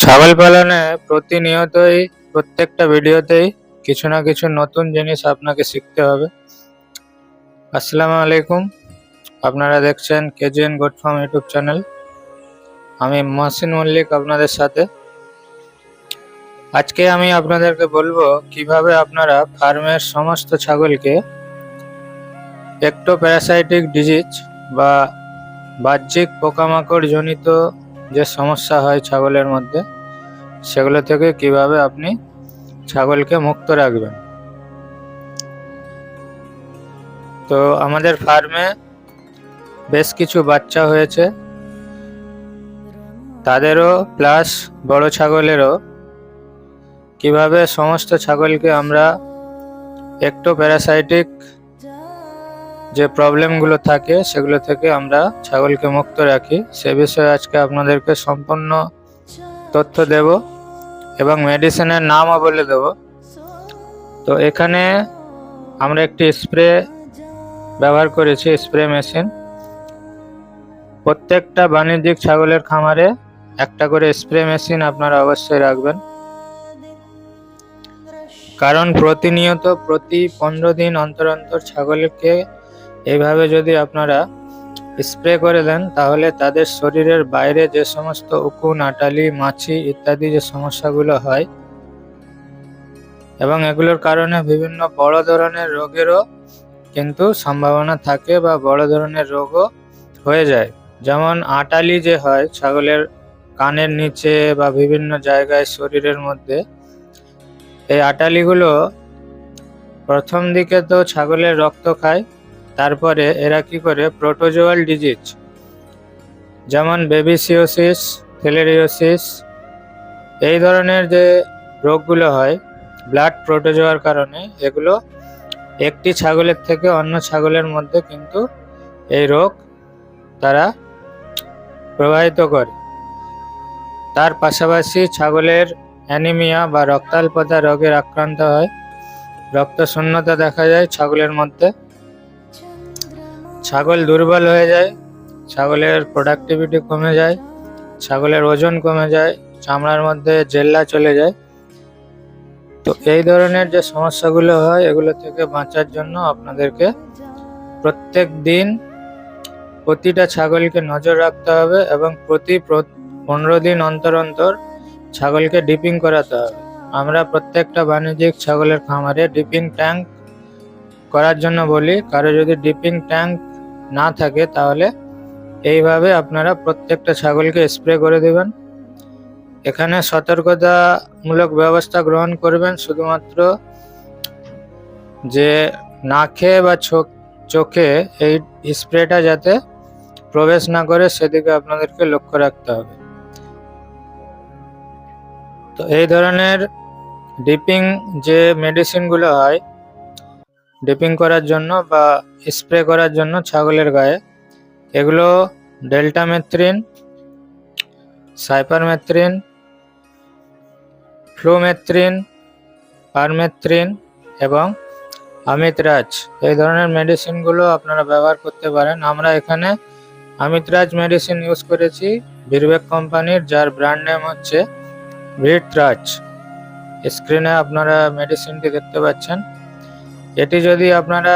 ছাগল পালনে প্রতিনিয়তই প্রত্যেকটা ভিডিওতেই কিছু না কিছু নতুন জিনিস আপনাকে শিখতে হবে। আসসালামু আলাইকুম। আপনারা দেখছেন KGN goat farm YouTube channel. আমি মহসিন মল্লিক আপনাদের সাথে। আজকে আমি আপনাদেরকে বলব কীভাবে আপনারা ফার্মের সমস্ত ছাগলকে একটো প্যারাসাইটিক ডিজিজ বা বাহ্যিক পোকামাকড় জনিত যে সমস্যা হয় ছাগলের মধ্যে, সেগুলো থেকে কীভাবে আপনি ছাগলকে মুক্ত রাখবেন? তো আমাদের ফার্মে বেশ কিছু বাচ্চা হয়েছে। তাদেরও প্লাস বড় ছাগলেরও কীভাবে সমস্ত ছাগলকে আমরা একটো প্যারাসাইটিক যে প্রবলেমগুলো থাকে, সেগুলো থেকে আমরা ছাগলকে মুক্ত রাখি। সে বিষয়ে আজকে আপনাদেরকে সম্পূর্ণ তথ্য দেব এবং মেডিসিনের নামও বলে দেব। তো এখানে আমরা একটি স্প্রে ব্যবহার করেছি স্প্রে মেশিন প্রত্যেকটা বাণিজ্যিক ছাগলের খামারে একটা করে স্প্রে মেশিন আপনারা অবশ্যই রাখবেন। কারণ প্রতিনিয়ত প্রতি পনেরো দিন অন্তর অন্তর ছাগলকে এইভাবে যদি আপনারা স্প্রে করে দেন, তাহলে তাদের শরীরের বাইরে যে সমস্ত উকুন আটালি মাছি ইত্যাদি যে সমস্যাগুলো হয় এবং এগুলোর কারণে বিভিন্ন বড় ধরনের রোগেরও কিন্তু সম্ভাবনা থাকে বা বড় ধরনের রোগও হয়ে যায়। যেমন আটালি যে হয়, ছাগলের কানের নিচে বা বিভিন্ন জায়গায় শরীরের মধ্যে, এই আটালিগুলো প্রথম দিকে তো ছাগলের রক্ত খায় তারপরে এরা কি করে? প্রোটোজোয়াল ডিজিজ, যেমন বেবিসিওসিস ফিলেরিওসিস এই ধরনের যে রোগগুলো হয়, ব্লাড প্রোটোজোয়ার কারণে, এগুলো একটি ছাগলের থেকে অন্য ছাগলের মধ্যে কিন্তু এই রোগ তারা প্রবাহিত করে। তার পাশাপাশি ছাগলের অ্যানিমিয়া বা রক্তাল্পতা রোগের আক্রান্ত হয়। রক্ত শূন্যতা দেখা যায় ছাগলের মধ্যে। ছাগল দুর্বল হয়ে যায়, ছাগলের প্রোডাক্টিভিটি কমে যায়, ছাগলের ওজন কমে যায়, চামড়ার মধ্যে জেল্লা চলে যায়। তো এই ধরনের যে সমস্যাগুলো হয়, এগুলো থেকে বাঁচার জন্য আপনাদেরকে প্রত্যেক দিন প্রতিটা ছাগলকে নজর রাখতে হবে এবং প্রতি পনেরো দিন অন্তর অন্তর ছাগলকে ডিপিং করাতে হবে। আমরা প্রত্যেকটা বাণিজ্যিক ছাগলের খামারে ডিপিং ট্যাঙ্ক করার জন্য বলি, কারও যদি ডিপিং ট্যাঙ্ক না থাকে তাহলে এইভাবে আপনারা প্রত্যেকটা ছাগলকে স্প্রে করে দেবেন। এখানে সতর্কতামূলক ব্যবস্থা গ্রহণ করবেন শুধুমাত্র যে নাকে বা চোখ চোখে এই স্প্রেটা যাতে প্রবেশ না করে সেদিকে আপনাদেরকে লক্ষ্য রাখতে হবে। তো এই ধরনের ডিপিং যে মেডিসিনগুলো হয় ডিপিং করার জন্য বা স্প্রে করার জন্য ছাগলের গায়ে। এগুলো delta deltamethrin, cypermethrin, flumethrin, permethrin এবং আমিতরাজ। এই ধরনের মেডিসিনগুলো আপনারা ব্যবহার করতে পারেন। আমরা এখানে আমিতরাজ মেডিসিন ইউজ করেছি বীরবেক কোম্পানির, যার ব্র্যান্ড নেম হচ্ছে ভিটরাজ। স্ক্রিনে আপনারা মেডিসিনটি দেখতে পাচ্ছেন। এটি যদি আপনারা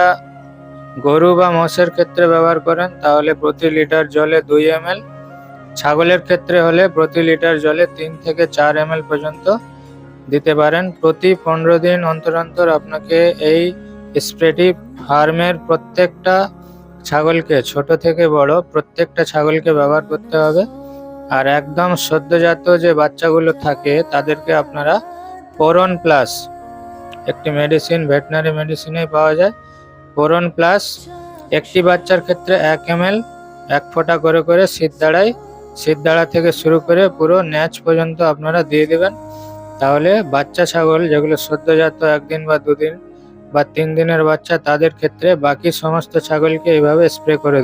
গরু বা মোষের ক্ষেত্রে ব্যবহার করেন, তাহলে প্রতি লিটার জলে দুই এম ছাগলের ক্ষেত্রে হলে প্রতি লিটার জলে তিন থেকে চার এম পর্যন্ত দিতে পারেন। প্রতি পনেরো দিন অন্তর অন্তর আপনাকে এই স্প্রেটি ফার্মের প্রত্যেকটা ছাগলকে, ছোট থেকে বড় প্রত্যেকটা ছাগলকে ব্যবহার করতে হবে। আর একদম সদ্যজাত যে বাচ্চাগুলো থাকে, তাদেরকে আপনারা পোরন প্লাস একটি মেডিসিন ভেটেনারি মেডিসিনে পাওয়া যায়। পোরন প্লাস একটি বাচ্চার ক্ষেত্রে এক এম এক ফোঁটা করে করে শীত দাঁড়া থেকে শুরু করে পুরো ন্যাচ পর্যন্ত আপনারা দিয়ে দেবেন। তাহলে বাচ্চা ছাগল, যেগুলো সদ্যজাত একদিন বা দুদিন বা তিন দিনের বাচ্চা, তাদের ক্ষেত্রে বাকি সমস্ত ছাগলকে এইভাবে স্প্রে করে